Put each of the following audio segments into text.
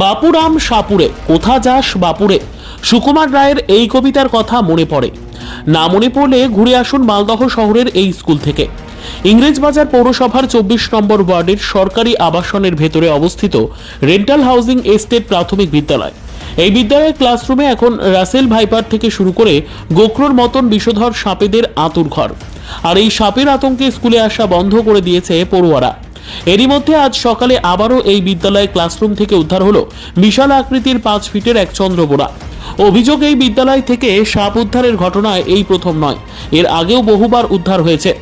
বাপুরাম সাপুরে, কোথা যাস বাপুরে? সুকুমার রায়ের এই কবিতার কথা মনে পড়ে। না মনে পড়লে ঘুরে আসুন মালদহ শহরের এই স্কুল থেকে। ইংরেজবাজার পৌরসভার চব্বিশ নম্বর ওয়ার্ডের সরকারি আবাসনের ভেতরে অবস্থিত রেন্টাল হাউজিং এস্টেট প্রাথমিক বিদ্যালয়। এই বিদ্যালয়ের ক্লাসরুমে এখন রাসেল ভাইপার থেকে শুরু করে গোখরোর মতন বিষধর সাপেদের আতুর ঘর আর এই সাপের আতঙ্কে স্কুলে আসা বন্ধ করে দিয়েছে পড়ুয়ারা। এরই মধ্যে আজ সকালে আবারও এই বিদ্যালয়ের ক্লাসরুম থেকে উদ্ধার হলো বিশাল আকৃতির পাঁচ ফিটের এক চন্দ্রবোড়া। অভিযোগ এই বিদ্যালয় থেকে সাপ উদ্ধারের ঘটনায় এই প্রথম নয়। এর আগেও বহুবার উদ্ধার হয়েছে।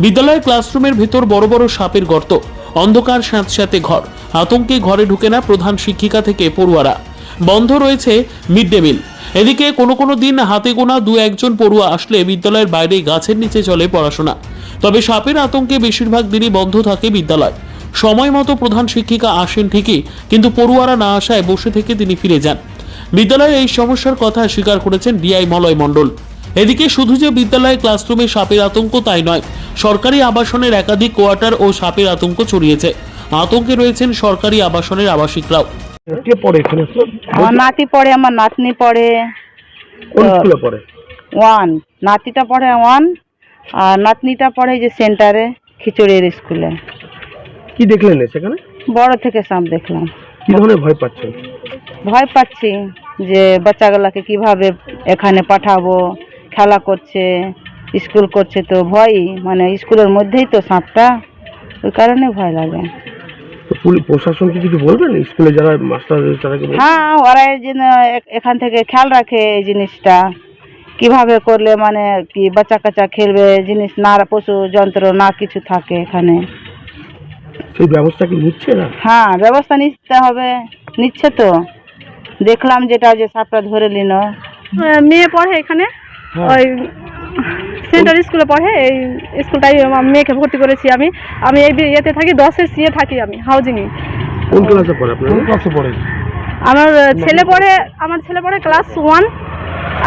বিদ্যালয়ের ক্লাসরুমের ভেতর বড় বড় সাপের গর্ত। অন্ধকার স্যাঁতস্যাঁতে ঘর। আতঙ্কে ঘরে ঢুকে না প্রধান শিক্ষিকা থেকে পড়ুয়ারা। বন্ধ রয়েছে মিড ডে মিল। এদিকে কোনো কোনো দিন হাতে গোনা দু একজন পড়ুয়া আসলে বিদ্যালয়ের বাইরে গাছের নিচে চলে পড়াশোনা। তবে সাপের আতঙ্কে বেশিরভাগ দিনই বন্ধ থাকে বিদ্যালয়। সময় মতো প্রধান শিক্ষিকা আসেন ঠিকই কিন্তু পড়ুয়ারা না আসায় বসে থেকে তিনি ফিরে যান। বিদ্যালয়ে এই সমস্যার কথা স্বীকার করেছেন ডিআই মলয় মণ্ডল। এদিকে শুধু যে বিদ্যালয়ে ক্লাসরুমে সাপের আতঙ্ক তাই নয় সরকারি আবাসনের একাধিক কোয়ার্টার ও সাপের আতঙ্ক ছড়িয়েছে। আতঙ্কে রয়েছেন সরকারি আবাসনের আবাসিকরাও। কে পড়ে এখানে? আমার নাতি পড়ে আমার নাতনি পড়ে। কোন স্কুলে পড়ে? ওয়ান। নাতিটা পড়ে ওয়ান আর নাতনিটা পড়ে যে সেন্টারে খিচুড়ির স্কুলে। কি দেখলেন সেখানে? বড় থেকে সাপ দেখলাম। কি ধরনের ভয় পাচ্ছেন? ভয় পাচ্ছি যে বাচ্চাগুলোকে কীভাবে এখানে পাঠাবো খেলা করছে স্কুল করছে তো ভয়ই মানে স্কুলের মধ্যেই তো সাপটা ওই কারণে ভয় লাগে। প্রশাসনকে কিছু বলবেন? স্কুলে যারা মাস্টার হ্যাঁ ওরা যেন এখান থেকে খেয়াল রাখে এই জিনিসটা। কীভাবে করলে মানে কি বাচ্চা কাচ্চা খেলবে জিনিস না পশু যন্ত্র না কিছু থাকে এখানে? সেই ব্যবস্থা কি নিচ্ছে না? হ্যাঁ ব্যবস্থা নিতে হবে নিচ্ছে তো। দেখলাম যেটা যে সাপটা ধরে নিল। আহ, মেয়ে পড়ে এখানে। হ্যাঁ। ওই সেন্টার স্কুলে পড়ে এই স্কুলটাই মেয়েকে ভর্তি করেছি আমি। আমি এই বি- ইয়েতে থাকি দশের সিয়ে থাকি আমি হাউজিংয়ে কোন ক্লাসে পড়ে আপনার? ক্লাসে পড়ে আমার ছেলে পড়ে আমার ছেলে পড়ে ক্লাস ওয়ান।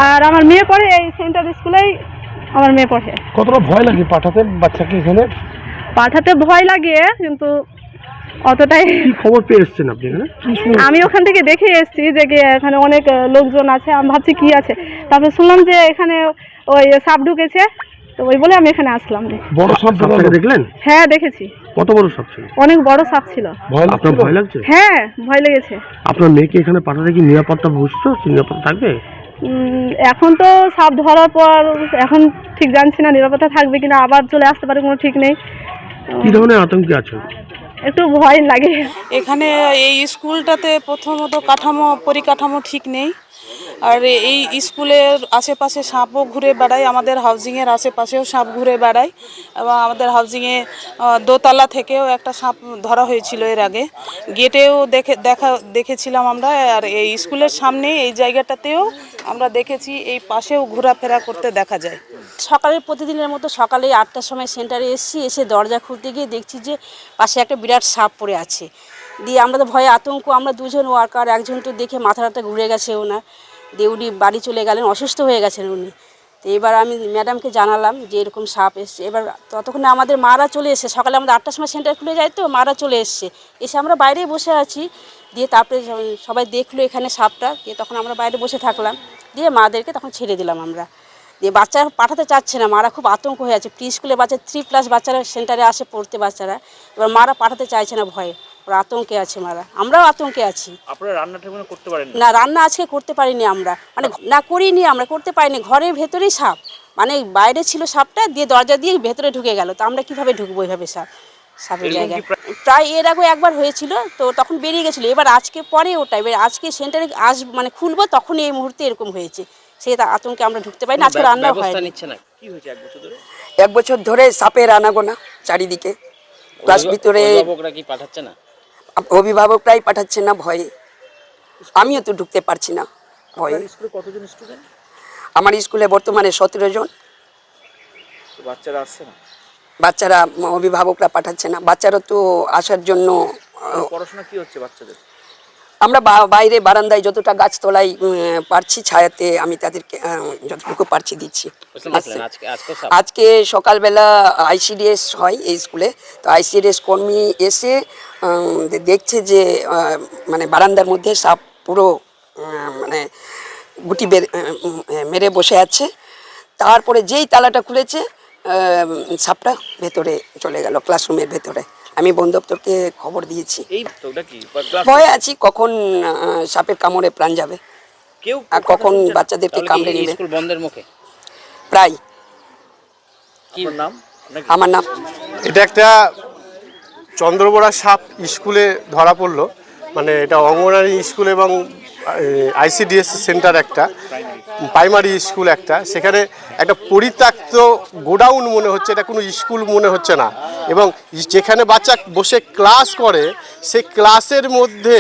আর আমার মেয়ে পড়ে এই সেন্টার স্কুলেই আমার মেয়ে পড়ে। কতটা ভয় লাগে পাঠাতে বাচ্চাকে এখানে? পাঠাতে ভয় লাগে কিন্তু অতটাই কি খবর পেয়ে এসছেন আপনি এখানে? আমি ওখান থেকে দেখে এসেছি যে এখানে অনেক লোকজন আছে আমি ভাবছি কি আছে। তারপরে শুনলাম যে এখানে ওই সাপ ঢুকেছে তো ওই বলে আমি এখানে আসলাম। বড় সাপ দেখলেন? হ্যাঁ দেখেছি। কত বড় সাপ ছিল? অনেক বড় সাপ ছিল। ভয় আপনার ভয় লাগছে? হ্যাঁ ভয় লেগেছে। আপনার মেয়েকে এখানে পাঠাতে কি নিরাপত্তা বুঝছ নিরাপত্তা থাকবে? এখন তো সাপ ধরার পর এখন ঠিক জানছি না নিরাপত্তা থাকবে কিনা আবার চলে আসতে পারে কোনো ঠিক নেই। কি ধরনের আতঙ্কে আছো? একটু ভয় লাগে। এখানে এই স্কুলটাতে প্রথমত কাঠামো পরিকাঠামো ঠিক নেই। আর এই স্কুলের আশেপাশে সাপও ঘুরে বেড়ায়, আমাদের হাউজিংয়ের আশেপাশেও সাপ ঘুরে বেড়ায় এবং আমাদের হাউজিংয়ে দোতলা থেকেও একটা সাপ ধরা হয়েছিল এর আগে। গেটেও দেখে, দেখা, দেখেছিলাম আমরা আর এই স্কুলের সামনে এই জায়গাটাতেও আমরা দেখেছি, এই পাশেও ঘোরাফেরা করতে দেখা যায়। সকালে প্রতিদিনের মতো সকালে আটটার সময় সেন্টারে এসেছি, এসে দরজা খুলতে গিয়ে দেখছি যে পাশে একটা বিরাট সাপ পড়ে আছে। দিয়ে আমরা তো ভয়ে আতঙ্ক, আমরা দুজন ওয়ার্কার, একজন তো দেখে মাথাটা ঘুরে গেছে ওনার। দিয়ে উনি বাড়ি চলে গেলেন, অসুস্থ হয়ে গেছেন উনি। তো এবার আমি ম্যাডামকে জানালাম যে এরকম সাপ এসছে। এবার ততক্ষণে আমাদের মারা চলে এসছে। সকালে আমাদের আটটার সময় সেন্টার খুলে যায় তো, মারা চলে এসছে। এসে আমরা বাইরে বসে আছি। দিয়ে তারপরে সবাই- দেখল এখানে সাপটা। দিয়ে তখন আমরা বাইরে বসে থাকলাম। দিয়ে মাদেরকে তখন ছেড়ে দিলাম আমরা। দিয়ে বাচ্চারা পাঠাতে চাচ্ছে না। মারা খুব আতঙ্ক হয়ে আছে। প্রি স্কুলে বাচ্চা থ্রি প্লাস বাচ্চারা সেন্টারে আসে, পড়তে বাচ্চারা। এবার মারা পাঠাতে চাইছে না ভয়ে। ওরা আতঙ্কে আছে মারা। আমরাও আতঙ্কে আছি। আপনারা রান্নাটা করতে পারেন না? রান্না আজকে করতে পারিনি আমরা। মানে না করিনি আমরা করতে পারিনি। ঘরের ভেতরেই সাপ। মানে বাইরে ছিল সাপটা দিয়ে দরজা দিয়ে ভেতরে ঢুকে গেল। তো আমরা কীভাবে ঢুকবো এইভাবে সাপ সাপের জায়গায়? প্রায় এর আগে একবার হয়েছিল তো তখন বেরিয়ে গেছিল। এবার আজকে পরে ওটা এবার আজকে সেন্টারে আস মানে খুলবো তখনই এই মুহূর্তে এরকম হয়েছে। সেই আতঙ্কে আমরা ঢুকতে পারি না আজকে রান্না ব্যবস্থা হয়নি। নিচ্ছে না। কি হয়েছে এক বছর ধরে? এক বছর ধরে সাপের আনাগোনা চারিদিকে। ক্লাস ভিতরে পাঠাচ্ছে না? অভিভাবকরাই পাঠাচ্ছে না ভয়ে। আমিও তো ঢুকতে পারছি না ভয়ে। কতজন স্টুডেন্ট আমার স্কুলে বর্তমানে সতেরো জন। বাচ্চারা আসছে না? বাচ্চারা অভিভাবকরা পাঠাচ্ছে না। বাচ্চারা তো আসার জন্য পড়াশোনা কি হচ্ছে বাচ্চাদের? আমরা বা- বাইরে বারান্দায় যতটা গাছতলায় উম, পারছি ছায়াতে আমি তাদেরকে যতটুকু পারছি দিচ্ছি। আজকে সকালবেলা আইসিডিএস হয় এই স্কুলে। তো আইসিডিএস কর্মী এসে দেখছে যে মানে বারান্দার মধ্যে সাপ পুরো মানে গুটি মেরে বসে আছে। তারপরে যেই তালাটা খুলেছে সাপটা ভেতরে চলে গেল ক্লাসরুমের ভেতরে। আমি বন দপ্তরকে খবর দিয়েছি। ভয়ে আছি কখন সাপের কামড়ে প্রাণ যাবে। কেউ আর কখন বাচ্চাদেরকে কামড়ে নেবে? স্কুল বন্ধের মুখে? প্রায়। কি নাম? আমার নাম? এটা একটা চন্দ্রবোড়া সাপ স্কুলে ধরা পড়ল। মানে এটা অঙ্গনারী স্কুল এবং আইসিডিএস সেন্টার একটা প্রাইমারি স্কুল একটা। সেখানে একটা পরিত্যক্ত গোডাউন মনে হচ্ছে এটা কোনো স্কুল মনে হচ্ছে না। এবং যেখানে বাচ্চা বসে ক্লাস করে, সেই ক্লাসের মধ্যে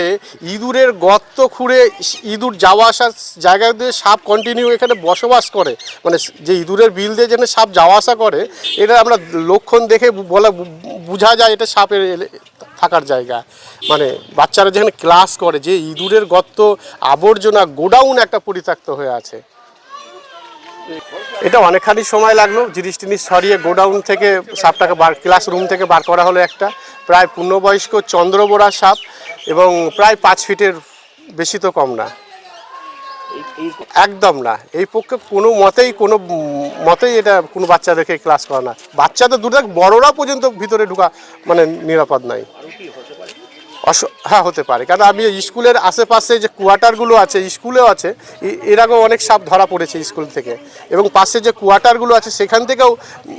ইঁদুরের গর্ত খুঁড়ে ইঁদুর যাওয়া আসার জায়গা দিয়ে সাপ কন্টিনিউ এখানে বসবাস করে। মানে যে ইঁদুরের বিল দিয়ে যেখানে সাপ যাওয়া আসা করে, এটা আমরা লক্ষণ দেখে বলা বোঝা যায় এটা সাপের থাকার জায়গা। মানে বাচ্চারা যেখানে ক্লাস করে, যে ইঁদুরের গর্ত আবর্জনা গোডাউন একটা পরিত্যক্ত হয়ে আছে। এটা অনেকখানি সময় লাগল। জিনিস টিনিস সরিয়ে গোডাউন থেকে সাপটাকে বার ক্লাসরুম থেকে বার করা হলো একটা। প্রায় পূর্ণবয়স্ক চন্দ্রবোড়া সাপ এবং প্রায় পাঁচ ফিটের বেশি তো কম না। একদম না। এই পক্ষে কোনো মতেই কোনো মতেই এটা কোনো বাচ্চাদেরকে ক্লাস করা না। বাচ্চাদের দূরে থাক, বড়রা পর্যন্ত ভিতরে ঢোকা মানে নিরাপদ নাই। হ্যাঁ হতে পারে। কারণ আমি স্কুলের আশেপাশে যে কোয়ার্টারগুলো আছে, স্কুলেও আছে এর আগেও অনেক সাপ ধরা পড়েছে স্কুল থেকে। এবং পাশে যে কোয়ার্টারগুলো আছে, সেখান থেকেও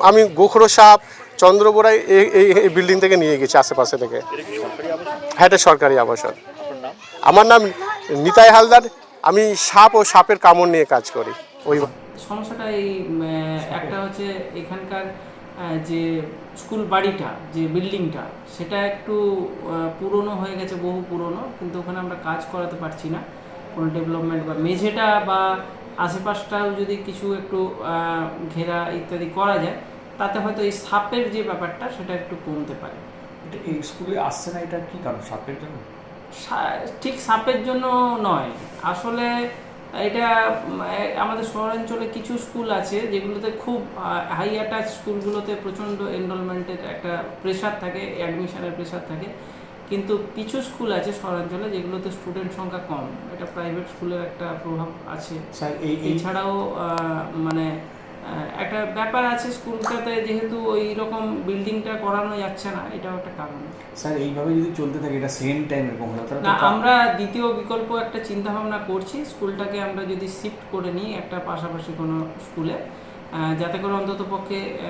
আমি গোখরো সাপ চন্দ্রবোড়াই এই এই বিল্ডিং থেকে নিয়ে গেছি আশেপাশে থেকে। হ্যাঁ এটা সরকারি আবাসন। আমার নাম নিতাই হালদার। আমি সাপ ও সাপের কামড় নিয়ে কাজ করি। ওই সমস্যাটা এই একটা হচ্ছে এখানকার যে স্কুল বাড়িটা যে বিল্ডিংটা সেটা একটু পুরনো হয়ে গেছে বহু পুরনো কিন্তু ওখানে আমরা কাজ করাতে পারছি না। কোনো ডেভেলপমেন্ট বা মেঝেটা বা আশেপাশটাও যদি কিছু একটু ঘেরা ইত্যাদি করা যায় তাতে হয়তো এই সাপের যে ব্যাপারটা সেটা একটু কমতে পারে। এটা এই স্কুলে আসছে না এটা কি কারণ সাপের জন্য? ঠিক সাপের জন্য নয়। আসলে এটা আমাদের শহরাঞ্চলে কিছু স্কুল আছে যেগুলোতে খুব হাই অ্যাটাচ স্কুলগুলোতে প্রচণ্ড এনরোলমেন্টের একটা প্রেশার থাকে অ্যাডমিশনের প্রেশার থাকে। কিন্তু কিছু স্কুল আছে শহরাঞ্চলে যেগুলোতে স্টুডেন্ট সংখ্যা কম। এটা প্রাইভেট স্কুলের একটা প্রভাব আছে। এছাড়াও মানে একটা ব্যাপার আছে স্কুলটাতে যেহেতু ওই রকম বিল্ডিংটা করানো যাচ্ছে না এটাও একটা কারণ। স্যার এইভাবে যদি চলতে থাকে এটা সেম টাইম এরকম হলো তাহলে না আমরা দ্বিতীয় বিকল্প একটা চিন্তা ভাবনা করছি স্কুলটাকে আমরা যদি শিফট করে নিই একটা পাশাপাশি কোনো স্কুলে আহ, যাতে করে অন্তত পক্ষে আহ,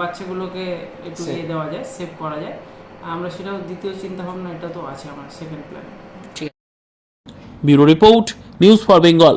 বাচ্চাগুলোকে একটু. ইয়ে দেওয়া যায় সেভ করা যায়। আমরা সেটাও দ্বিতীয় চিন্তা ভাবনা এটা তো আছে আমার second plan bureau report news for Bengal.